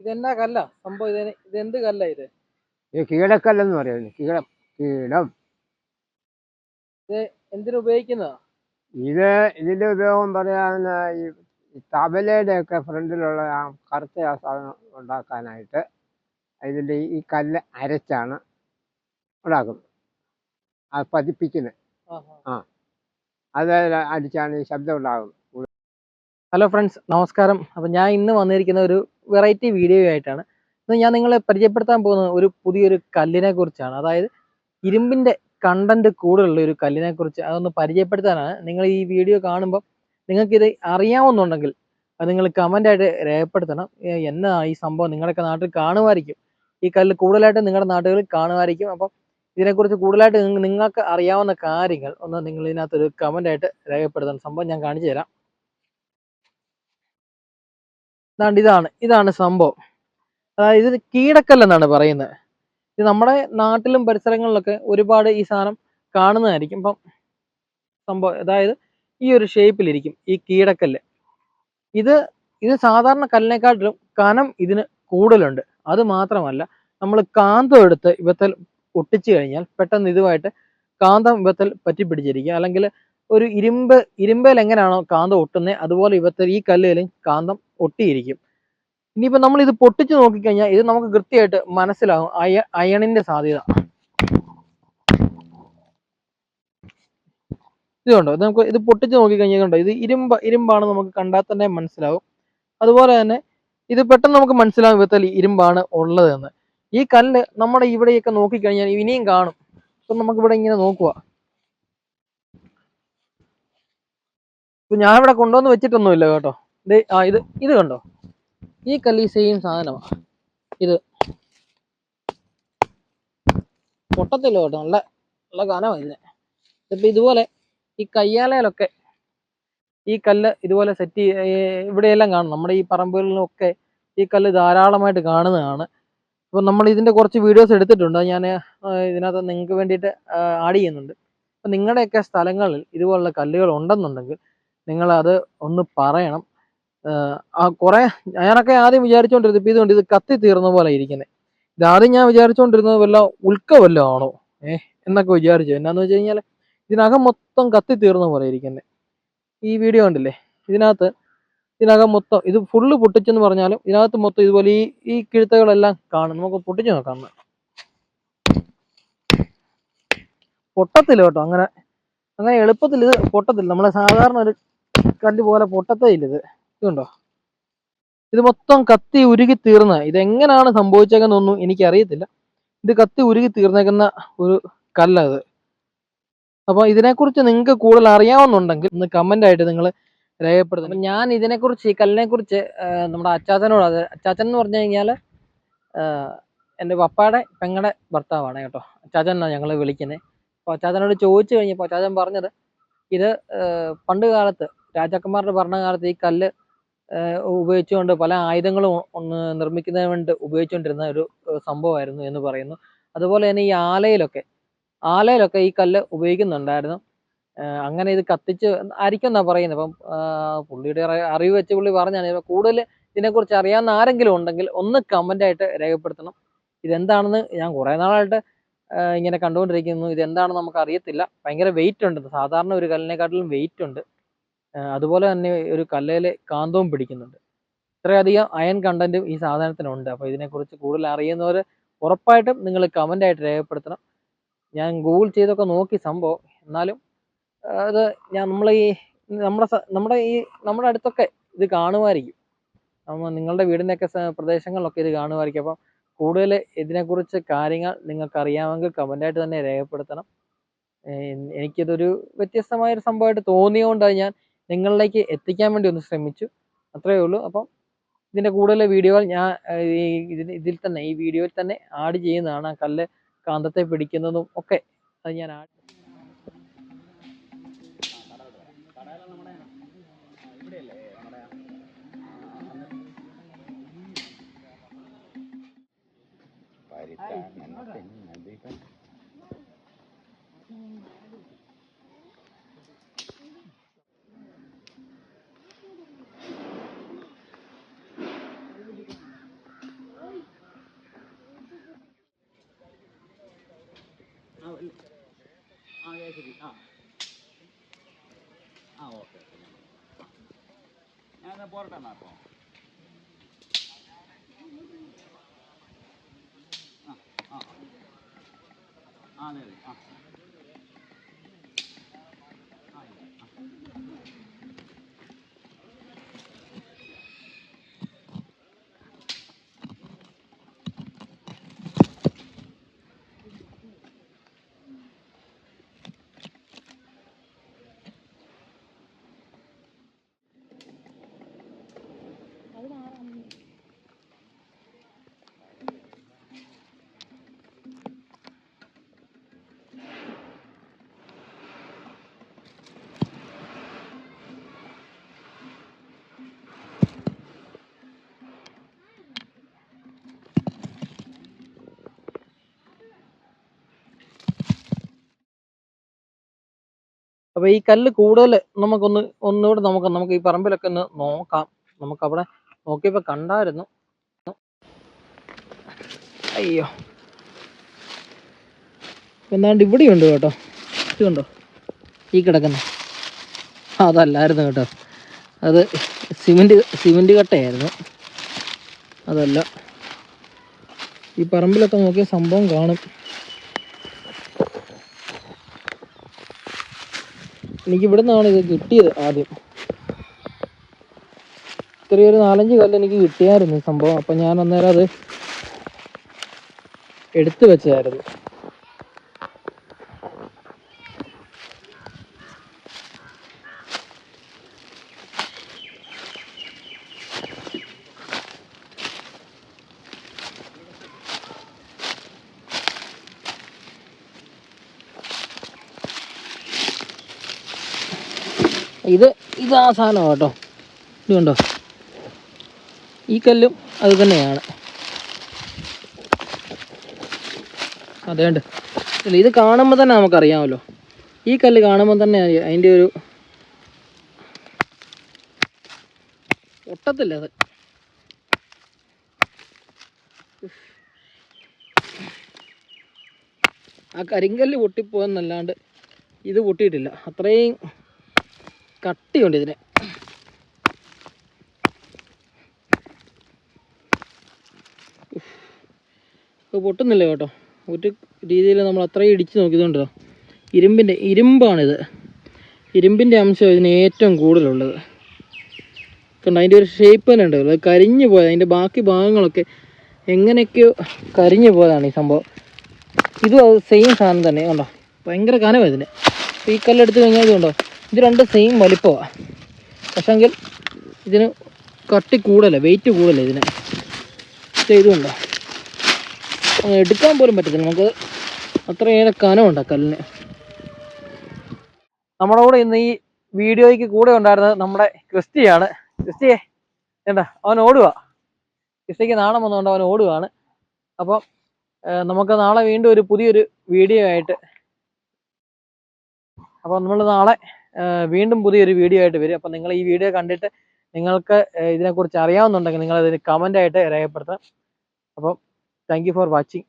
ഇതെന്നാ കല്ല? സംഭവം ഇത് ഇതെന്ത് കല്ല ഇത്? ഇത് കീഴക്കല്ലെന്ന് കീടം കീടം. ഇത് എന്തിനു ഉപയോഗിക്കുന്നതാ ഇത് ഇതിന്റെ ഉപയോഗം പറയാൻ ഈ ഈ തബലയുടെ ഒക്കെ ഫ്രണ്ടിലുള്ള ആ കറുത്ത ആ സാധനം ഉണ്ടാക്കാനായിട്ട് ഇതിന്റെ ഈ കല്ല് അരച്ചാണ് ഉണ്ടാക്കുന്നത്. അത് പതിപ്പിക്കുന്നത് ആ. അത് അടിച്ചാണ് ഈ ശബ്ദം ഉണ്ടാകുന്നത്. ഹലോ ഫ്രണ്ട്സ് നമസ്കാരം. അപ്പം ഞാൻ ഇന്ന് വന്നിരിക്കുന്ന ഒരു വെറൈറ്റി വീഡിയോ ആയിട്ടാണ്. ഇന്ന് ഞാൻ നിങ്ങളെ പരിചയപ്പെടുത്താൻ പോകുന്നത് ഒരു പുതിയൊരു കല്ലിനെ കുറിച്ചാണ്. അതായത് ഇരുമ്പിന്റെ കണ്ടന്റ് കൂടുതലുള്ള ഒരു കല്ലിനെ കുറിച്ച് അതൊന്ന് പരിചയപ്പെടുത്താനാണ് നിങ്ങൾ ഈ വീഡിയോ കാണുമ്പോൾ നിങ്ങൾക്കിത് അറിയാമെന്നുണ്ടെങ്കിൽ അത് നിങ്ങൾ കമന്റായിട്ട് രേഖപ്പെടുത്തണം. എന്നാ ഈ സംഭവം നിങ്ങളുടെയൊക്കെ നാട്ടിൽ കാണുമായിരിക്കും. ഈ കല്ല് കൂടുതലായിട്ട് നിങ്ങളുടെ നാട്ടുകളിൽ കാണുമായിരിക്കും. അപ്പം ഇതിനെക്കുറിച്ച് കൂടുതലായിട്ട് നിങ്ങൾക്ക് അറിയാവുന്ന കാര്യങ്ങൾ ഒന്ന് നിങ്ങൾ ഇതിനകത്തൊരു കമന്റായിട്ട് രേഖപ്പെടുത്തണം. സംഭവം ഞാൻ കാണിച്ചു തരാം. ദാണ്ട് ഇതാണ് ഇതാണ് സംഭവം. അതായത് ഇത് കീടക്കല്ലെന്നാണ് പറയുന്നത്. ഇത് നമ്മുടെ നാട്ടിലും പരിസരങ്ങളിലൊക്കെ ഒരുപാട് ഈ സാധനം കാണുന്നതായിരിക്കും. ഇപ്പം സംഭവം അതായത് ഈ ഒരു ഷേപ്പിലിരിക്കും ഈ കീടക്കല്ല്. ഇത് ഇത് സാധാരണ കല്ലിനെക്കാട്ടിലും കനം ഇതിന് കൂടുതലുണ്ട്. അത് മാത്രമല്ല നമ്മൾ കാന്തം എടുത്ത് ഇവത്തൽ ഒട്ടിച്ചു കഴിഞ്ഞാൽ പെട്ടെന്ന് ഇതുമായിട്ട് കാന്തം ഇവത്തൽ പറ്റി പിടിച്ചിരിക്കുക അല്ലെങ്കിൽ ഒരു ഇരുമ്പ് ഇരുമ്പേൽ എങ്ങനെയാണോ കാന്തം ഒട്ടുന്നത് അതുപോലെ ഇവത്തെ ഈ കല്ലിലും കാന്തം ഒട്ടിയിരിക്കും. ഇനിയിപ്പോൾ നമ്മൾ ഇത് പൊട്ടിച്ച് നോക്കിക്കഴിഞ്ഞാൽ ഇത് നമുക്ക് കൃത്യമായിട്ട് മനസ്സിലാകും അയ അയണിന്റെ സാധ്യത. ഇതുണ്ടോ ഇത് നമുക്ക് ഇത് പൊട്ടിച്ച് നോക്കിക്കഴിഞ്ഞാൽ കണ്ടോ? ഇത് ഇരുമ്പ് ഇരുമ്പാണ് നമുക്ക് കണ്ടാൽ തന്നെ മനസ്സിലാവും. അതുപോലെ തന്നെ ഇത് പെട്ടെന്ന് നമുക്ക് മനസ്സിലാകും വിധത്തിൽ ഇരുമ്പാണ് ഉള്ളതെന്ന്. ഈ കല്ല് നമ്മുടെ ഇവിടെയൊക്കെ നോക്കിക്കഴിഞ്ഞാൽ ഇനിയും കാണും. ഇപ്പം നമുക്കിവിടെ ഇങ്ങനെ നോക്കുക ഇപ്പൊ ഞാൻ ഇവിടെ കൊണ്ടുവന്ന് വെച്ചിട്ടൊന്നുമില്ല കേട്ടോ. ദേ ആ ഇത് ഇത് കണ്ടോ? ഈ കല്ല് സെയിം സാധനമാണ് ഇത്. പൊട്ടത്തില്ല കേട്ടോ. നല്ല നല്ല കനമാണ് ഇതിന്. ഇപ്പൊ ഇതുപോലെ ഈ കയ്യാലയിലൊക്കെ ഈ കല്ല് ഇതുപോലെ സെറ്റ് ഇവിടെയെല്ലാം കാണും. നമ്മുടെ ഈ പറമ്പുകളിലൊക്കെ ഈ കല്ല് ധാരാളമായിട്ട് കാണുന്നതാണ്. അപ്പോൾ നമ്മൾ ഇതിന്റെ കുറച്ച് വീഡിയോസ് എടുത്തിട്ടുണ്ട്. ഞാൻ ഇതിനകത്ത് നിങ്ങൾക്ക് വേണ്ടിയിട്ട് ആഡ് ചെയ്യുന്നുണ്ട്. അപ്പം നിങ്ങളുടെയൊക്കെ സ്ഥലങ്ങളിൽ ഇതുപോലുള്ള കല്ലുകൾ ഉണ്ടെന്നുണ്ടെങ്കിൽ നിങ്ങളത് ഒന്ന് പറയണം. ആ കുറെ ഞാനൊക്കെ ആദ്യം വിചാരിച്ചുകൊണ്ടിരുന്നത് ഇപ്പൊ ഇതുകൊണ്ട് ഇത് കത്തി തീർന്ന പോലെ ഇരിക്കുന്നത് ഇത് ആദ്യം ഞാൻ വിചാരിച്ചുകൊണ്ടിരുന്നത് വല്ല ഉൽക്ക വല്ലതും ആണോ? ഏഹ് എന്നൊക്കെ വിചാരിച്ചു. എന്നാന്ന് വെച്ച് കഴിഞ്ഞാൽ ഇതിനകം മൊത്തം കത്തി തീർന്ന പോലെ ഇരിക്കുന്നത് ഈ വീഡിയോ കണ്ടില്ലേ? ഇതിനകത്ത് ഇതിനകം മൊത്തം ഇത് ഫുള്ള് പൊട്ടിച്ചെന്ന് പറഞ്ഞാലും ഇതിനകത്ത് മൊത്തം ഇതുപോലെ ഈ ഈ കിഴുത്തകളെല്ലാം കാണും. നമുക്ക് പൊട്ടിച്ചു നോക്കാം. പൊട്ടത്തില്ല കേട്ടോ. അങ്ങനെ അങ്ങനെ എളുപ്പത്തിൽ ഇത് പൊട്ടത്തില്ല. നമ്മളെ സാധാരണ ഒരു കല്ല് പോലെ പൊട്ടത്തേ ഇല്ല ഇത്. ഇതുണ്ടോ ഇത് മൊത്തം കത്തി ഉരുകി തീർന്ന. ഇതെങ്ങനെയാണ് സംഭവിച്ചേക്കുന്നൊന്നും എനിക്കറിയത്തില്ല. ഇത് കത്തി ഉരുകി തീർന്നേക്കുന്ന ഒരു കല്ലത് അപ്പോൾ അപ്പൊ ഇതിനെക്കുറിച്ച് നിങ്ങൾക്ക് കൂടുതൽ അറിയാവുന്നുണ്ടെങ്കിൽ ഒന്ന് കമന്റ് ആയിട്ട് നിങ്ങൾ രേഖപ്പെടുത്തണം. ഞാൻ ഇതിനെക്കുറിച്ച് ഈ കല്ലിനെ കുറിച്ച് നമ്മുടെ അച്ചാച്ചനോട് അത് അച്ചാച്ചൻ എന്ന് പറഞ്ഞു കഴിഞ്ഞാൽ എന്റെ പപ്പയുടെ പെങ്ങളുടെ ഭർത്താവാണ് കേട്ടോ. അച്ചാച്ചൻ എന്നാണ് ഞങ്ങൾ വിളിക്കുന്നത് അപ്പോൾ അച്ചാച്ചനോട് ചോദിച്ചു കഴിഞ്ഞപ്പോൾ അച്ചാച്ചൻ പറഞ്ഞത് ഇത് പണ്ട് കാലത്ത് രാജാക്കന്മാരുടെ ഭരണകാലത്ത് ഈ കല്ല് ഉപയോഗിച്ചുകൊണ്ട് പല ആയുധങ്ങളും നിർമ്മിക്കുന്നതിന് വേണ്ടി ഉപയോഗിച്ചുകൊണ്ടിരുന്ന ഒരു സംഭവമായിരുന്നു എന്ന് പറയുന്നു. അതുപോലെ തന്നെ ഈ ആലയിലൊക്കെ ആലയിലൊക്കെ ഈ കല്ല് ഉപയോഗിക്കുന്നുണ്ടായിരുന്നു. അങ്ങനെ ഇത് കത്തിച്ച് ആയിരിക്കും എന്നാ പറയുന്നത്. അപ്പം പുള്ളിയുടെ അറിവ് വെച്ച് പുള്ളി പറഞ്ഞാണ് കൂടുതൽ ഇതിനെക്കുറിച്ച് അറിയാവുന്ന ആരെങ്കിലും ഉണ്ടെങ്കിൽ ഒന്ന് കമന്റ് ആയിട്ട് രേഖപ്പെടുത്തണം. ഇതെന്താണെന്ന് ഞാൻ കുറേ നാളായിട്ട് ഇങ്ങനെ കണ്ടുകൊണ്ടിരിക്കുന്നു. ഇതെന്താണെന്ന് നമുക്ക് അറിയത്തില്ല. ഭയങ്കര വെയിറ്റ് ഉണ്ട്. സാധാരണ ഒരു കല്ലിനെക്കാട്ടിലും വെയിറ്റ് ഉണ്ട്. അതുപോലെ തന്നെ ഒരു കല്ലേൽ കാന്തവും പിടിക്കുന്നുണ്ട്. ഇത്രയധികം അയൺ കണ്ടന്റും ഈ സാധനത്തിനുണ്ട്. അപ്പോൾ ഇതിനെക്കുറിച്ച് കൂടുതൽ അറിയുന്നവർ ഉറപ്പായിട്ടും നിങ്ങൾ കമന്റ് ആയിട്ട് രേഖപ്പെടുത്തണം. ഞാൻ ഗൂഗിൾ ചെയ്തൊക്കെ നോക്കി സംഭവം. എന്നാലും അത് ഞാൻ നമ്മൾ ഈ നമ്മുടെ നമ്മുടെ ഈ നമ്മുടെ അടുത്തൊക്കെ ഇത് കാണുമായിരിക്കും. നിങ്ങളുടെ വീടിന്റെയൊക്കെ പ്രദേശങ്ങളിലൊക്കെ ഇത് കാണുമായിരിക്കും. അപ്പം കൂടുതൽ ഇതിനെക്കുറിച്ച് കാര്യങ്ങൾ നിങ്ങൾക്ക് അറിയാമെങ്കിൽ കമന്റായിട്ട് തന്നെ രേഖപ്പെടുത്തണം. എനിക്കിതൊരു വ്യത്യസ്തമായ ഒരു സംഭവമായിട്ട് തോന്നിയതുകൊണ്ടാണ് ഞാൻ നിങ്ങളിലേക്ക് എത്തിക്കാൻ വേണ്ടി ഒന്ന് ശ്രമിച്ചു. അത്രയേ ഉള്ളൂ. അപ്പം ഇതിന്റെ കൂടുതൽ വീഡിയോകൾ ഞാൻ ഈ ഇതിൽ ഇതിൽ തന്നെ ഈ വീഡിയോയിൽ തന്നെ ആഡ് ചെയ്യുന്നതാണ്. ആ കല്ല് കാന്തത്തെ പിടിക്കുന്നതും ഒക്കെ അത് ഞാൻ ആഡ് പോരട്ടെ എന്നാ അപ്പൊ. ആ ആ. അതെ അതെ. ആ, ഇല്ല. ആ. അപ്പൊ ഈ കല്ല് കൂടുതൽ നമുക്കൊന്ന് ഒന്നുകൂടെ നമുക്ക് നമുക്ക് ഈ പറമ്പിലൊക്കെ ഒന്ന് നോക്കാം. നമുക്ക് അവിടെ നോക്കിയപ്പോ കണ്ടായിരുന്നു. അയ്യോ. എന്നാണ്ട് ഇവിടെയുണ്ട് കേട്ടോ. ഇത് കണ്ടോ ഈ കിടക്കുന്ന. അതല്ലായിരുന്നു കേട്ടോ. അത് സിമെന്റ് സിമെന്റ് കട്ടയായിരുന്നു. അതല്ല. ഈ പറമ്പിലൊക്കെ നോക്കിയ സംഭവം കാണും. എനിക്ക് ഇവിടെ നിന്നാണ് ഇത് കിട്ടിയത് ആദ്യം. ചെറിയൊരു നാലഞ്ച് കല്ല് എനിക്ക് കിട്ടിയായിരുന്നു സംഭവം. അപ്പൊ ഞാൻ അന്നേരം അത് എടുത്തു വെച്ചായിരുന്നു ഇത് ഇത് ആ കേട്ടോ ഇത് കണ്ടോ? ഈ കല്ലും അത് തന്നെയാണ്. അതേണ്ട് ഇല്ല ഇത് കാണുമ്പോൾ തന്നെ നമുക്കറിയാമല്ലോ. ഈ കല്ല് കാണുമ്പോൾ തന്നെ അതിന്റെ ഒരു ഒട്ടത്തില്ല അത്. ആ കരിങ്കല്ല് പൊട്ടിപ്പോയെന്നല്ലാണ്ട് ഇത് പൊട്ടിയിട്ടില്ല. അത്രയും കട്ടിയുണ്ട് ഇതിന് പൊട്ടുന്നില്ല കേട്ടോ? ഒരു രീതിയിൽ നമ്മൾ അത്രയും ഇടിച്ച് നോക്കിയതുകൊണ്ടോ ഇരുമ്പിന്റെ ഇരുമ്പാണിത്. ഇരുമ്പിന്റെ അംശം ഇതിന് ഏറ്റവും കൂടുതലുള്ളത്. കണ്ടോ അതിന്റെ ഒരു ഷേപ്പ് തന്നെ ഉണ്ടല്ലോ അത് കരിഞ്ഞു പോയത്. അതിന്റെ ബാക്കി ഭാഗങ്ങളൊക്കെ എങ്ങനെയൊക്കെയോ കരിഞ്ഞു പോയതാണ് ഈ സംഭവം. ഇതും അത് സെയിം സാധനം തന്നെ. കണ്ടോ? ഭയങ്കര കനമാണ് ഇതിന്. ഈ കല്ലെടുത്ത് കഴിഞ്ഞാൽ ഇതുണ്ടോ? ഇത് രണ്ടും സെയിം വലിപ്പമാണ് പക്ഷെങ്കിൽ ഇതിന് കട്ടി കൂടുതല വെയിറ്റ് കൂടുതല ഇതിന്. ഇതുണ്ടോ? എടുക്കാൻ പോലും പറ്റത്തില്ല. നമുക്ക് അത്രയേറെ കനമുണ്ട് കല്ലിന്. നമ്മുടെ കൂടെ ഇന്ന് ഈ വീഡിയോയ്ക്ക് കൂടെ ഉണ്ടായിരുന്നത് നമ്മുടെ ക്രിസ്റ്റിയാണ്. ക്രിസ്റ്റിയെ എന്താ അവൻ ഓടുക ക്രിസ്റ്റിക്ക് നാണം വന്നുകൊണ്ട് അവൻ ഓടുകയാണ് അപ്പം നമുക്ക് നാളെ വീണ്ടും ഒരു പുതിയൊരു വീഡിയോ ആയിട്ട്. അപ്പോൾ നമ്മൾ നാളെ വീണ്ടും പുതിയൊരു വീഡിയോ ആയിട്ട് വരും. അപ്പം നിങ്ങൾ ഈ വീഡിയോ കണ്ടിട്ട് നിങ്ങൾക്ക് ഇതിനെക്കുറിച്ച് അറിയാവുന്നുണ്ടെങ്കിൽ നിങ്ങൾ അതിന് കമന്റ് ആയിട്ട് രേഖപ്പെടുത്താം അപ്പം താങ്ക് ഫോർ വാച്ചിങ്